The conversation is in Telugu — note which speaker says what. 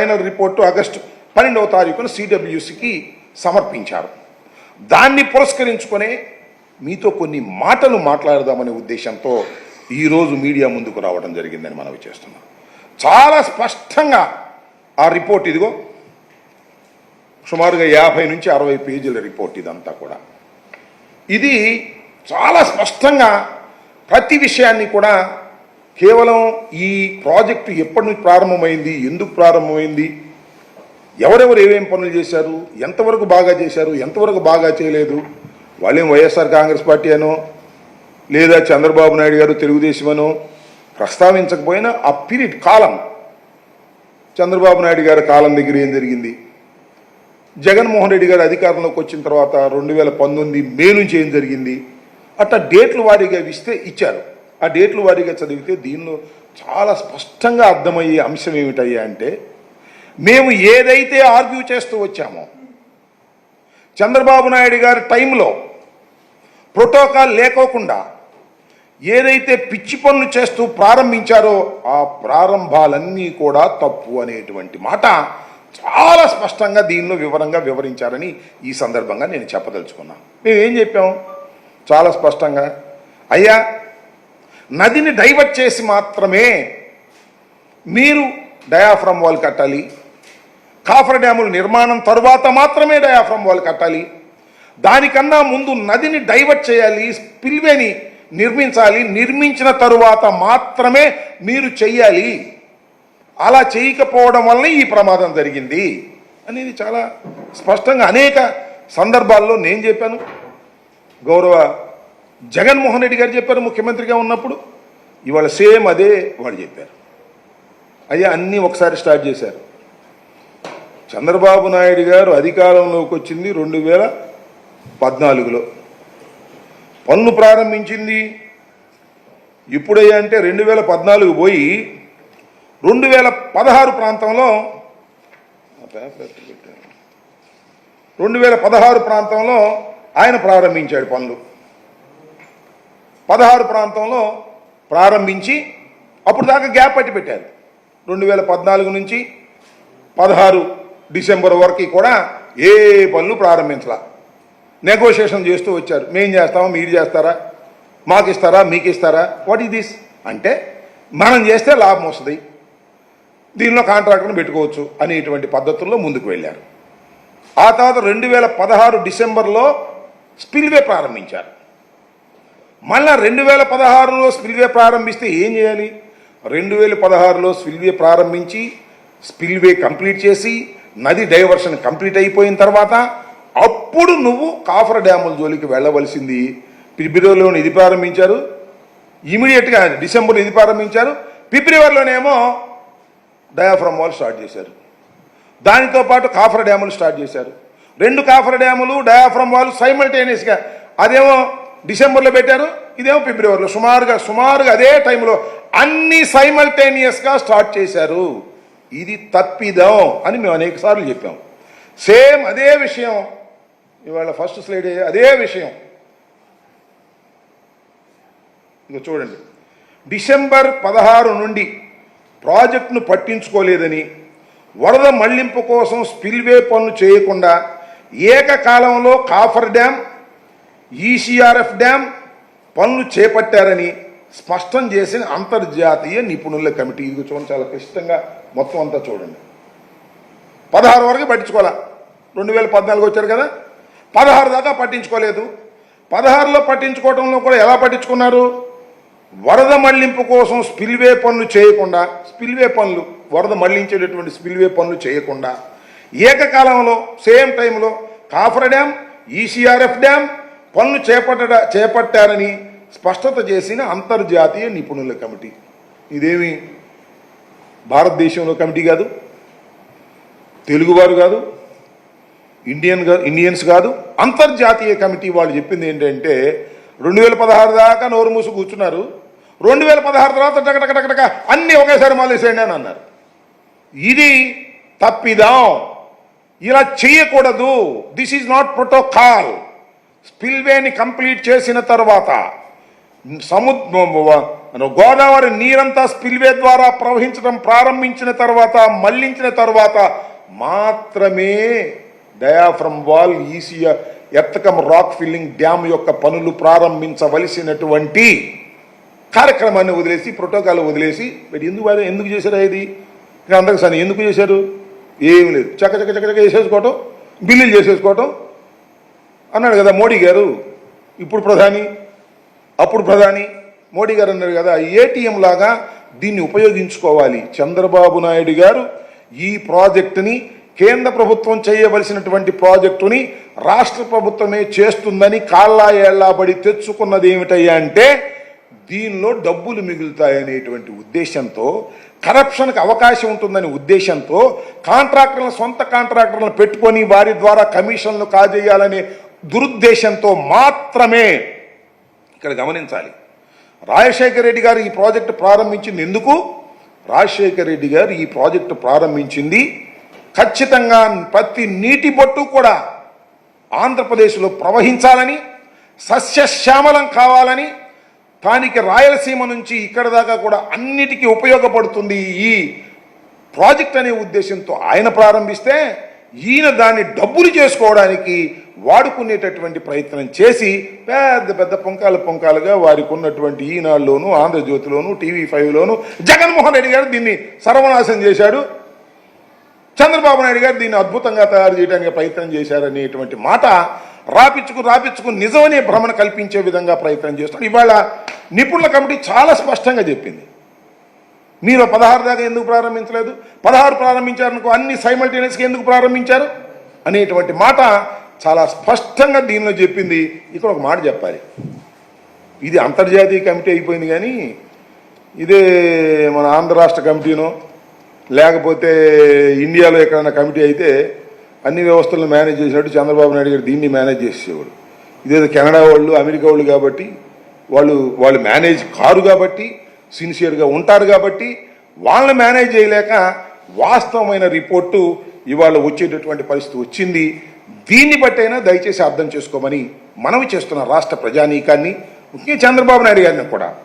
Speaker 1: ఫైనల్ రిపోర్టు ఆగస్టు పన్నెండవ తారీఖున సిడబ్ల్యూసికి సమర్పించారు. దాన్ని పురస్కరించుకునే మీతో కొన్ని మాటలు మాట్లాడదామనే ఉద్దేశంతో ఈరోజు మీడియా ముందుకు రావడం జరిగిందని మనవి చేస్తున్నాం. చాలా స్పష్టంగా ఆ రిపోర్ట్ ఇదిగో సుమారుగా యాభై నుంచి అరవై పేజీల రిపోర్ట్ ఇదంతా కూడా. ఇది చాలా స్పష్టంగా ప్రతి విషయాన్ని కూడా కేవలం ఈ ప్రాజెక్టు ఎప్పటి నుంచి ప్రారంభమైంది ఎందుకు ప్రారంభమైంది ఎవరెవరు ఏమేం పనులు చేశారు ఎంతవరకు బాగా చేశారు ఎంతవరకు బాగా చేయలేదు వాళ్ళేం వైఎస్ఆర్ కాంగ్రెస్ పార్టీ అనో లేదా చంద్రబాబు నాయుడు గారు తెలుగుదేశం అనో ప్రస్తావించకపోయినా ఆ పీరియడ్ కాలం చంద్రబాబు నాయుడు గారి కాలం దగ్గర ఏం జరిగింది? జగన్మోహన్ రెడ్డి గారు అధికారంలోకి వచ్చిన తర్వాత రెండు వేల పంతొమ్మిది మే నుంచి ఏం జరిగింది? అట్లా డేట్లు వారీగా ఇస్తే ఇచ్చారు. ఆ డేట్లు వారీగా చదివితే దీనిలో చాలా స్పష్టంగా అర్థమయ్యే అంశం ఏమిటయ్యా అంటే మేము ఏదైతే ఆర్గ్యూ చేస్తూ వచ్చామో చంద్రబాబు నాయుడు గారి టైంలో ప్రోటోకాల్ లేకోకుండా ఏదైతే పిచ్చి పనులు చేస్తూ ప్రారంభించారో ఆ ప్రారంభాలన్నీ కూడా తప్పు అనేటువంటి మాట చాలా స్పష్టంగా దీనిలో వివరంగా వివరించారని ఈ సందర్భంగా నేను చెప్పదలుచుకున్నాను. మేము ఏం చెప్పాం? చాలా స్పష్టంగా అయ్యా నదిని డైవర్ట్ చేసి మాత్రమే మీరు డయాఫ్రమ్ వాల్ కట్టాలి. కాఫర్ డ్యాముల నిర్మాణం తరువాత మాత్రమే డయాఫ్రమ్ వాల్ కట్టాలి. దానికన్నా ముందు నదిని డైవర్ట్ చేయాలి స్పిల్వేని నిర్మించాలి నిర్మించిన తరువాత మాత్రమే మీరు చెయ్యాలి. అలా చేయకపోవడం వల్ల ఈ ప్రమాదం జరిగింది అనేది చాలా స్పష్టంగా అనేక సందర్భాల్లో నేను చెప్పాను. గౌరవ జగన్మోహన్ రెడ్డి గారు చెప్పారు ముఖ్యమంత్రిగా ఉన్నప్పుడు. ఇవాళ సేమ్ అదే వాళ్ళు చెప్పారు. అయ్యా అన్నీ ఒకసారి స్టార్ట్ చేశారు. చంద్రబాబు నాయుడు గారు అధికారంలోకి వచ్చింది రెండు వేల పద్నాలుగులో. పన్ను ప్రారంభించింది ఇప్పుడయ్యా అంటే రెండు వేల పద్నాలుగు పోయి రెండు వేల పదహారు ప్రాంతంలో రెండు వేల పదహారు ప్రాంతంలో ఆయన ప్రారంభించాడు పనులు పదహారు ప్రాంతంలో ప్రారంభించి అప్పుడు దాకా గ్యాప్ పట్టి పెట్టారు. రెండు వేల పద్నాలుగు నుంచి పదహారు డిసెంబర్ వరకు కూడా ఏ పనులు ప్రారంభించలా. నెగోషియేషన్ చేస్తూ వచ్చారు. మేం చేస్తామా? మీరు చేస్తారా? మాకు ఇస్తారా? మీకు ఇస్తారా? వాట్ ఈస్ దిస్ అంటే మనం చేస్తే లాభం వస్తుంది. దీనిలో కాంట్రాక్ట్ను పెట్టుకోవచ్చు అనేటువంటి పద్ధతుల్లో ముందుకు వెళ్ళారు. ఆ తర్వాత రెండు వేల పదహారు డిసెంబర్లో స్పిల్వే ప్రారంభించారు. మళ్ళీ రెండు వేల పదహారులో స్పిల్వే ప్రారంభిస్తే ఏం చేయాలి? రెండు వేల పదహారులో స్పిల్వే ప్రారంభించి స్పిల్వే కంప్లీట్ చేసి నది డైవర్షన్ కంప్లీట్ అయిపోయిన తర్వాత అప్పుడు నువ్వు కాఫర్ డ్యాముల జోలికి వెళ్ళవలసింది. ఫిబ్రవరిలోనే ఇది ప్రారంభించారు. ఇమీడియట్గా డిసెంబర్లో ఇది ప్రారంభించారు. ఫిబ్రవరిలోనేమో డయాఫ్రమ్ వాల్ స్టార్ట్ చేశారు. దానితో పాటు కాఫర్ డ్యాములు స్టార్ట్ చేశారు. రెండు కాఫర్ డ్యాములు డయాఫ్రమ్ వాల్ సైమల్టేనియస్గా అదేమో డిసెంబర్లో పెట్టారు ఇదేమో ఫిబ్రవరిలో. సుమారుగా సుమారుగా అదే టైంలో అన్ని సైమల్టేనియస్గా స్టార్ట్ చేశారు. ఇది తప్పిదం అని మేము అనేక సార్లు చెప్పాం. సేమ్ అదే విషయం ఇవాళ ఫస్ట్ స్లైడ్ అదే విషయం. ఇక చూడండి. డిసెంబర్ పదహారు నుండి ప్రాజెక్టును పట్టించుకోలేదని వరద మళ్ళింపు కోసం స్పిల్వే పనులు చేయకుండా ఏకకాలంలో కాఫర్ డ్యామ్ ఈసీఆర్ఎఫ్ డ్యామ్ పనులు చేపట్టారని స్పష్టం చేసిన అంతర్జాతీయ నిపుణుల కమిటీ. ఇది చూడండి చాలా క్లిష్టంగా మొత్తం అంతా చూడండి. పదహారు వరకు పట్టించుకోవాలా? రెండు వేల పద్నాలుగు వచ్చారు కదా? పదహారు దాకా పట్టించుకోలేదు. పదహారులో పట్టించుకోవడంలో కూడా ఎలా పట్టించుకున్నారు? వరద మళ్ళింపు కోసం స్పిల్వే పనులు చేయకుండా స్పిల్వే పనులు వరద మళ్ళించేటటువంటి స్పిల్వే పనులు చేయకుండా ఏకకాలంలో సేమ్ టైంలో కాఫర్ డ్యామ్ ఈసీఆర్ఎఫ్ డ్యామ్ పనులు చేపట్ట చేపట్టారని స్పష్టత చేసిన అంతర్జాతీయ నిపుణుల కమిటీ. ఇదేమి భారతదేశంలో కమిటీ కాదు తెలుగువారు కాదు ఇండియన్ ఇండియన్స్ కాదు అంతర్జాతీయ కమిటీ వాళ్ళు చెప్పింది ఏంటంటే రెండు వేల పదహారు దాకా నోరు మూసి కూర్చున్నారు. రెండు వేల పదహారు తర్వాత టకటకటకటక అన్ని ఒకేసారి మాలేసేయండి అని అన్నారు. ఇది తప్పిదాం. ఇలా చేయకూడదు దిస్ ఈజ్ నాట్ ప్రోటోకాల్ స్పిల్వేని కంప్లీట్ చేసిన తర్వాత సముద్ర గోదావరి నీరంతా స్పిల్వే ద్వారా ప్రవహించడం ప్రారంభించిన తర్వాత మళ్ళించిన తర్వాత మాత్రమే డయాఫ్రమ్ వాల్ ఈసియా ఎత్తకం రాక్ ఫిల్లింగ్ డ్యామ్ యొక్క పనులు ప్రారంభించవలసినటువంటి కార్యక్రమాన్ని వదిలేసి ప్రోటోకాల్ వదిలేసి మరి ఎందుకు ఎందుకు చేశారు ఇది? అందరికి సరే ఎందుకు చేశారు? ఏం లేదు. చక్క చక్క చక్క చక్క చేసేసుకోవటం బిల్లులు చేసేసుకోవటం అన్నాడు కదా మోడీ గారు ఇప్పుడు ప్రధాని అప్పుడు ప్రధాని మోడీ గారు అన్నారు కదా ఏటీఎం లాగా దీన్ని ఉపయోగించుకోవాలి. చంద్రబాబు నాయుడు గారు ఈ ప్రాజెక్టుని కేంద్ర ప్రభుత్వం చేయవలసినటువంటి ప్రాజెక్టుని రాష్ట్ర ప్రభుత్వమే చేస్తుందని కాళ్ళా ఏళ్ళాబడి తెచ్చుకున్నది ఏమిటయ్యా అంటే దీనిలో డబ్బులు మిగులుతాయనేటువంటి ఉద్దేశంతో కరప్షన్కి అవకాశం ఉంటుందనే ఉద్దేశంతో కాంట్రాక్టర్లను సొంత కాంట్రాక్టర్లను పెట్టుకొని వారి ద్వారా కమిషన్లు కాజేయాలనే దురుద్దేశంతో మాత్రమే ఇక్కడ గమనించాలి. రాజశేఖర రెడ్డి గారు ఈ ప్రాజెక్టు ప్రారంభించింది ఎందుకు? రాజశేఖర రెడ్డి గారు ఈ ప్రాజెక్టు ప్రారంభించింది ఖచ్చితంగా ప్రతి నీటి బొట్టు కూడా ఆంధ్రప్రదేశ్లో ప్రవహించాలని సస్యశ్యామలం కావాలని తానికి రాయలసీమ నుంచి ఇక్కడ దాకా కూడా అన్నిటికీ ఉపయోగపడుతుంది ఈ ప్రాజెక్ట్ అనే ఉద్దేశంతో ఆయన ప్రారంభిస్తే ఈయన దాన్ని డబ్బులు చేసుకోవడానికి వాడుకునేటటువంటి ప్రయత్నం చేసి పెద్ద పెద్ద పొంకాల పొంకాలుగా వారికి ఉన్నటువంటి ఈనాడులోను ఆంధ్రజ్యోతిలోను టీవీ ఫైవ్లోను జగన్మోహన్ రెడ్డి గారు దీన్ని సర్వనాశం చేశాడు. చంద్రబాబు నాయుడు గారు దీన్ని అద్భుతంగా తయారు చేయడానికి ప్రయత్నం చేశారనేటువంటి మాట రాపించుకు రాపించుకు నిజమనే భ్రమణ కల్పించే విధంగా ప్రయత్నం చేస్తున్నాడు ఇవాళ నిపుణుల కమిటీ చాలా స్పష్టంగా చెప్పింది. మీరు పదహారు దాకా ఎందుకు ప్రారంభించలేదు? పదహారు ప్రారంభించారనుకో అన్ని సైమల్టేనియస్గా ఎందుకు ప్రారంభించారు? అనేటువంటి మాట చాలా స్పష్టంగా దీనిలో చెప్పింది. ఇక్కడ ఒక మాట చెప్పాలి. ఇది అంతర్జాతీయ కమిటీ అయిపోయింది కానీ ఇదే మన ఆంధ్ర రాష్ట్ర కమిటీనో లేకపోతే ఇండియాలో ఎక్కడైనా కమిటీ అయితే అన్ని వ్యవస్థలను మేనేజ్ చేసినట్టు చంద్రబాబు నాయుడు గారు దీన్ని మేనేజ్ చేసేవాడు. ఇదేదో కెనడా వాళ్ళు అమెరికా వాళ్ళు కాబట్టి వాళ్ళు వాళ్ళు మేనేజ్ కారు కాబట్టి సిన్సియర్గా ఉంటారు కాబట్టి వాళ్ళని మేనేజ్ చేయలేక వాస్తవమైన రిపోర్టు ఇవాళ వచ్చేటటువంటి పరిస్థితి వచ్చింది. దీన్ని బట్టైనా దయచేసి అర్థం చేసుకోమని మనవి చేస్తున్న రాష్ట్ర ప్రజానీకాన్ని ముఖ్యంగా చంద్రబాబు నాయుడు గారిని కూడా